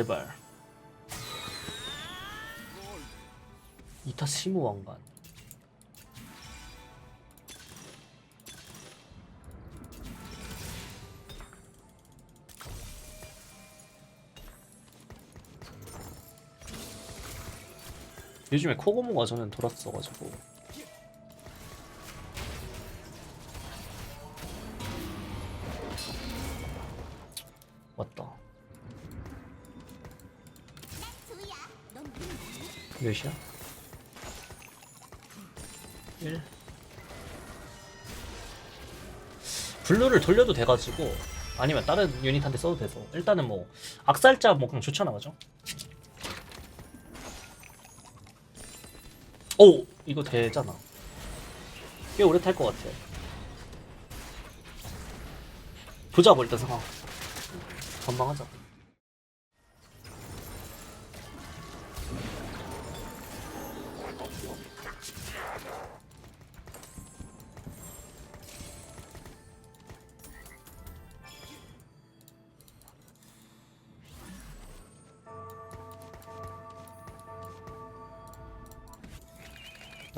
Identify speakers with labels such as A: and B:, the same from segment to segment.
A: 제발. 이타 시모 왕관. 요즘에 코고모가 저는 돌았어가지고 몇이야? 1 블루를 돌려도 돼가지고 아니면 다른 유닛한테 써도 돼서 일단은 뭐 악살자 뭐 그냥 좋잖아 그죠? 오! 이거 되잖아 꽤 오래 탈 것 같아 보자고 일단 상황 전망하자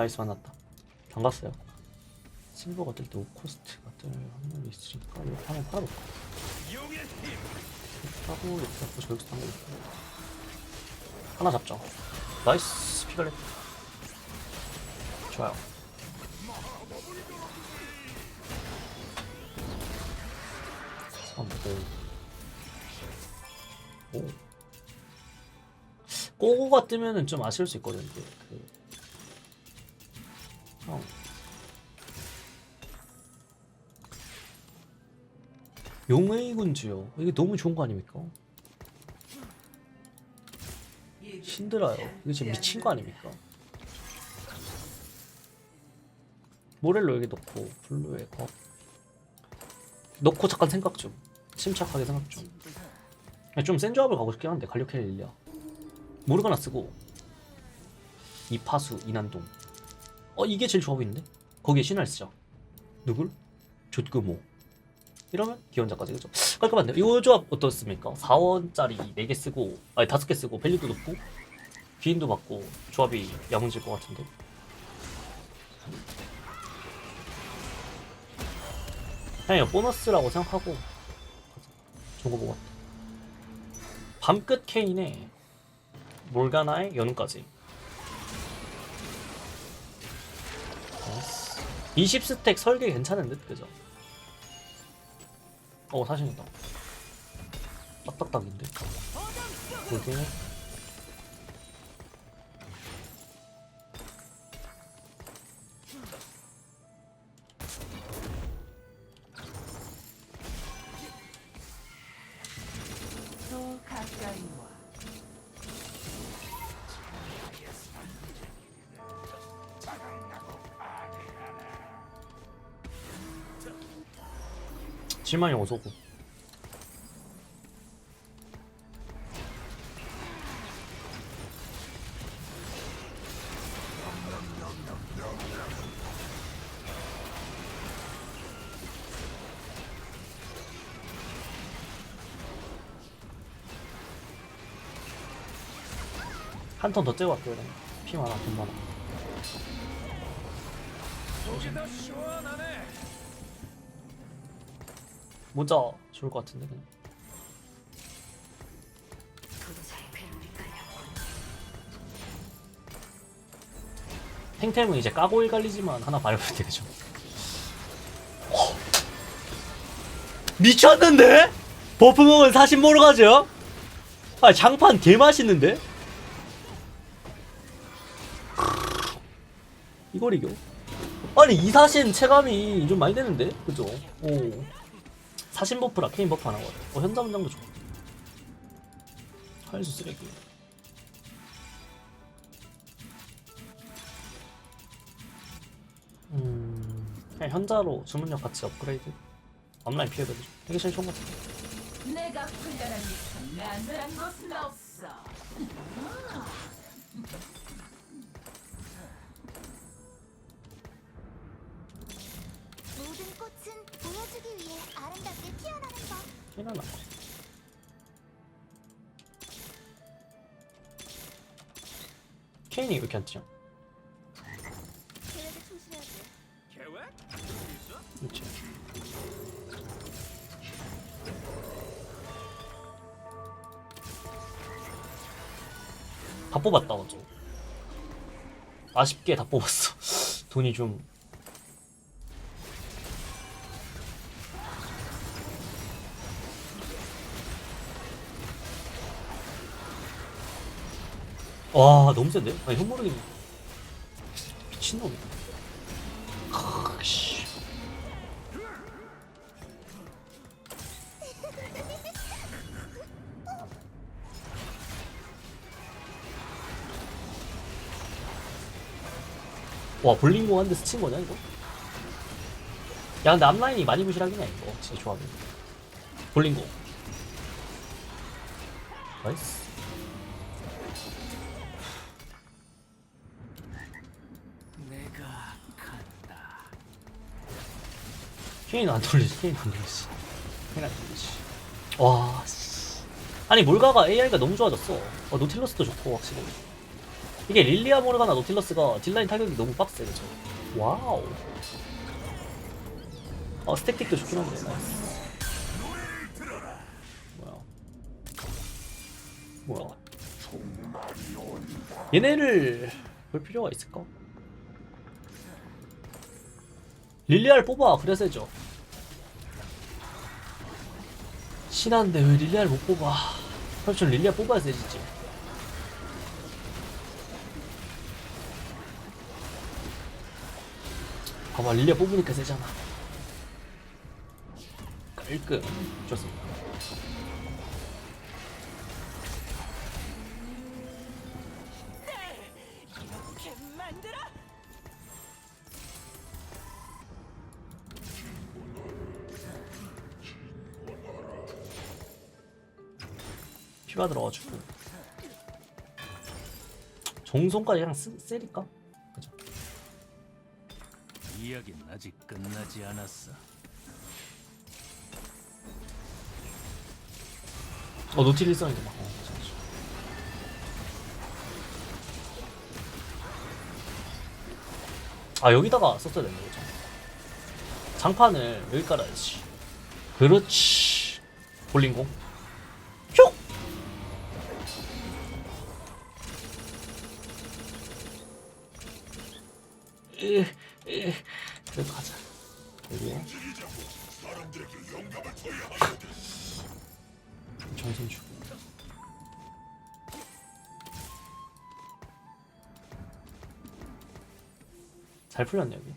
A: 나이스 만났다. 반갑어요. 실버가 뜰때 오코스트가 뜰 확률이 있으니까 이렇게 한번 팔아볼까 하고 이렇게 잡고 저기서 한번 이렇게 하나 잡죠. 나이스. 피갈렛 좋아요. 선물 오. 꼬고가 뜨면은 좀 아쉬울 수 있거든 그 형. 용의 군주요. 이게 너무 좋은 거 아닙니까? 신드라요. 이거 지금 미친 거 아닙니까? 모렐로 여기 넣고 블루에 거 넣고 잠깐 생각 좀 침착하게 생각 좀. 좀센 조합을 가고 싶긴 한데 갈리오켈 릴리아 모르가나 쓰고 이파수 이난동 어 이게 제일 좋아 보이는데 거기에 신화를 쓰자 누굴? 조트그모 이러면 기원자까지 그죠? 깔끔한데요? 이 조합 어떻습니까? 4원짜리 4개 쓰고 아니 5개 쓰고 밸류도 높고 귀인도 받고 조합이 야무질 것 같은데 그냥 보너스라고 생각하고. 좋은 거 보고 밤끝 케인에 몰가나의 연운까지 20스택 설계 괜찮은 듯 그죠? 어 사신이다 딱딱딱인데? 볼게 실망이 어서고 한 턴 더 째고 갈게요 피 많아 돈 많아 모자 좋을 것 같은데 그냥 탱템은 이제 까고 일갈리지만 하나 밟으면 되죠 어. 미쳤는데? 버프 먹은 사신 모르 가죠? 아 장판 개 맛있는데? 이걸 이겨? 아니 이 사신 체감이 좀 많이 되는데? 그죠? 오 사신 버프라 케인 버프 하나 거어 현자 문장도 좋아. 하일수 쓰레기. 음 그냥 현자로 주문력 같이 업그레이드? 앞라인 피해도 되죠 되게 제일 좋은 것 같아
B: 내가 훈련한 이상 난들한 것은 없어.
C: 않긴 나.
A: 케인이 왜 이렇게 안
C: 뛰어?
A: 그렇죠. 다 뽑았다 어제 아쉽게 다 뽑았어 돈이 좀 와 너무 센데? 아니 현무르기 미친놈 크, 씨. 와 볼링공 한대 스친 거냐 이거? 야 근데 앞라인이 많이 부실하긴 해 이거 진짜 조합이 볼링공 나이스 케인 안 돌리지 케인 안 돌리지. 케인 안 돌리지. 와 씨. 아니 몰가가 AI가 너무 좋아졌어. 어, 노틸러스도 좋고 확실히. 이게 릴리아 모르가나 노틸러스가 딜라인 타격이 너무 빡세 그죠 와우. 어 스택틱도 좋긴 한데. 나이스 뭐야? 뭐야? 얘네를 볼 필요가 있을까? 릴리아를 뽑아. 그래 세죠 신한데 왜 릴리아를 못 뽑아? 그럼 전 릴리아 뽑아야 세지지 봐봐 릴리아 뽑으니까 세잖아. 깔끔. 좋습니다.
B: 만들어.
A: 피가 들어가지고. 정성까지 그냥 쓰, 세니까? 그죠?
D: 이야기는 아직 끝나지 않았어.
A: 어 노틸리스한테 막 어, 맞아, 맞아. 아 여기다가 썼어야 되는 거죠? 장판을 여기 깔아야지. 그렇지. 볼링공 으, 으, 그래도 가자 여기에 정신 주고 잘 풀렸네 여기.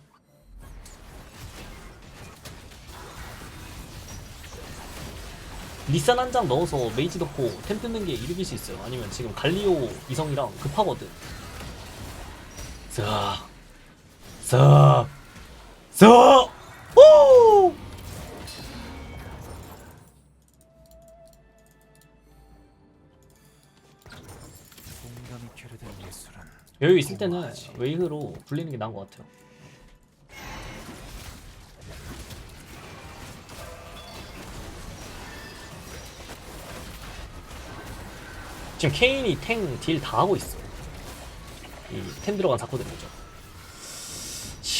A: 리산 한 장 넣어서 메이지 넣고 템 뜯는 게 이득일 수 있어요. 아니면 지금 갈리오 이성이랑 급하거든. 자, 자, 자, 오! 여유 있을 때는 웨이브로 불리는 게 나은 것 같아요. 지금 케인이 탱 딜 다 하고 있어. 이 템 들어간 사코들 거죠.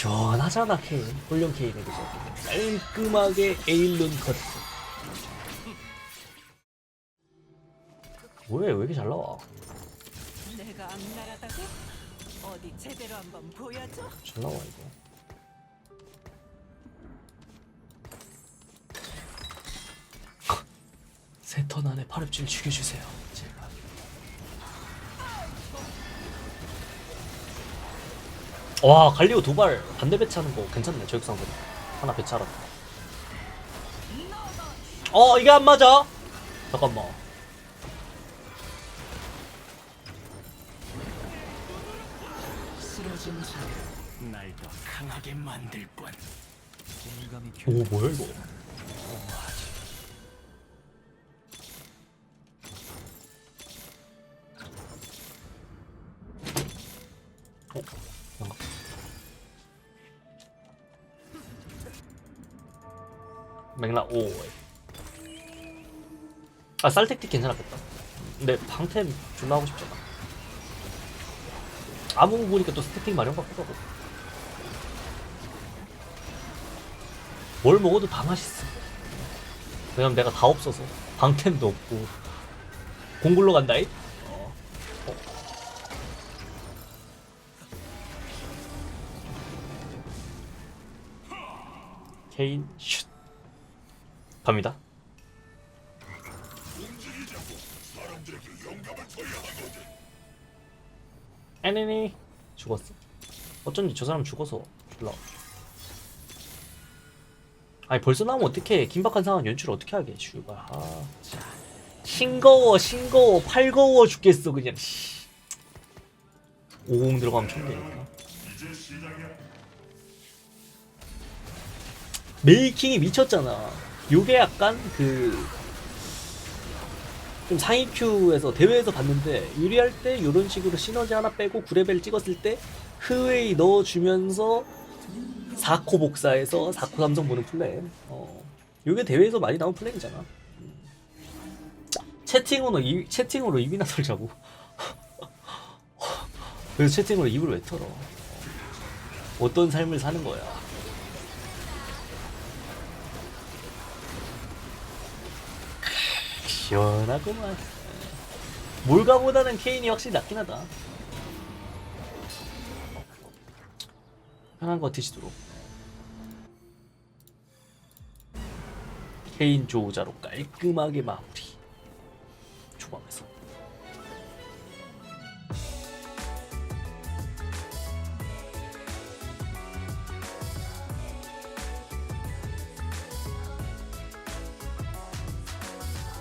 A: 시원하잖아 케인. 홀령 케인의 그죠. 깔끔하게 에일론 커트. 뭐야 왜 이렇게 잘 나와?
B: 내가 악랄하다고? 어디 제대로 한번 보여줘.
A: 잘 나와 이거. 세턴 안에 파렵질 죽여주세요. 와 갈리오 두 발 반대 배치하는 거 괜찮네 저격상들 하나 배치하라. 어 이게 안 맞아? 잠깐만.
D: 날더 강하게 만들 뿐. 공감이
A: 오. 뭐야 이거? 어? 맥락 오. 아 쌀택틱 괜찮았겠다. 근데 방템 졸라 하고 싶잖아. 아무 보니까 또 스태팅 마련 같기도 하고 뭘 먹어도 다 맛있어 왜냐면 내가 다 없어서 방템도 없고 공굴로 간다이 어. 어. 케인 슛 갑니다. 에네니 죽었어? 어쩐지 저 사람 죽어서 졸라. 아니 벌써 나오면 어떡해. 긴박한 상황 연출 어떻게 하게 슈발. 아 싱거워 싱거워 팔거워 죽겠어 그냥. 씨. 오공 들어가면 천대니까 메이킹이 미쳤잖아 요게 약간 그 좀 상위 큐에서 대회에서 봤는데 유리할 때 이런 식으로 시너지 하나 빼고 9레벨 찍었을 때 흐웨이 넣어주면서 4코 복사해서 4코 삼성 보는 플랜 어 요게 대회에서 많이 나온 플랜이잖아 음. 채팅으로 이, 채팅으로 입이나 털자고 그래서 채팅으로 입을 왜 털어 어. 어떤 삶을 사는 거야 시원하구만. 몰가보다는 케인이 확실히 낫긴 하다. 편한 거 드시도록. 케인 조우자로 깔끔하게 마무리. 초반에서.